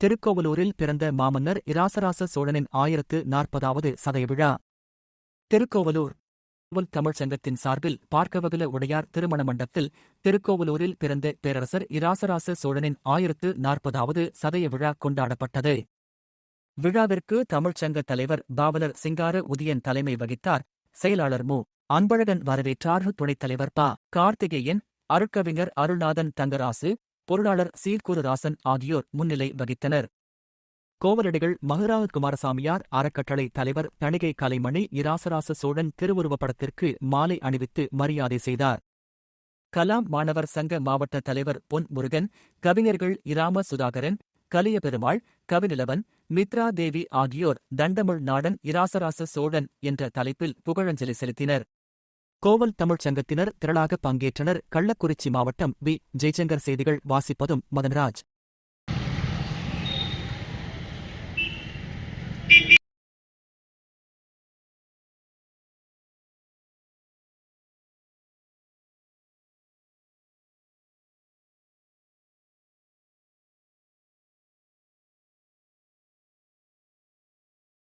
திருக்கோவலூரில் பிறந்த மாமன்னர் இராசராச சோழனின் ஆயிரத்து நாற்பதாவது சதய விழா. திருக்கோவலூர் கோவல் தமிழ்ச் சங்கத்தின் சார்பில் பார்க்கவகுல உடையார் திருமண மண்டபத்தில் திருக்கோவலூரில் பிறந்த பேரரசர் இராசராச சோழனின் ஆயிரத்து நாற்பதாவது சதய விழா கொண்டாடப்பட்டது. விழாவிற்கு தமிழ்ச்சங்க தலைவர் பாவலர் சிங்கார உதயன் தலைமை வகித்தார். செயலாளர் மு. அன்பழகன் வரவேற்றார். துணைத் தலைவர் பா. கார்த்திகேயன் அருட்கவிஞர் அருள்நாதன் தங்கராசு பொருளாளர் சீர்குருராசன் ஆகியோர் முன்னிலை வகித்தனர். கோவலடிகள் மகுராவ குமாரசாமியார் அறக்கட்டளை தலைவர் தணிகை கலைமணி இராசராச சோழன் திருவுருவப் படத்திற்கு மாலை அணிவித்து மரியாதை செய்தார். கலாம் மாணவர் சங்க மாவட்ட தலைவர் பொன் முருகன் கவிஞர்கள் இராம சுதாகரன் கலியபெருமாள் கவிநிலவன் மித்ரா தேவி ஆகியோர் தண்டமிழ் நாடன் இராசராச சோழன் என்ற தலைப்பில் புகழஞ்சலி செலுத்தினர். கோவல் தமிழ்ச் சங்கத்தினர் திரளாக பங்கேற்றனர். கள்ளக்குறிச்சி மாவட்டம் வி. ஜெய்சங்கர் செய்திகள் வாசிப்பதும் மதன்ராஜ்.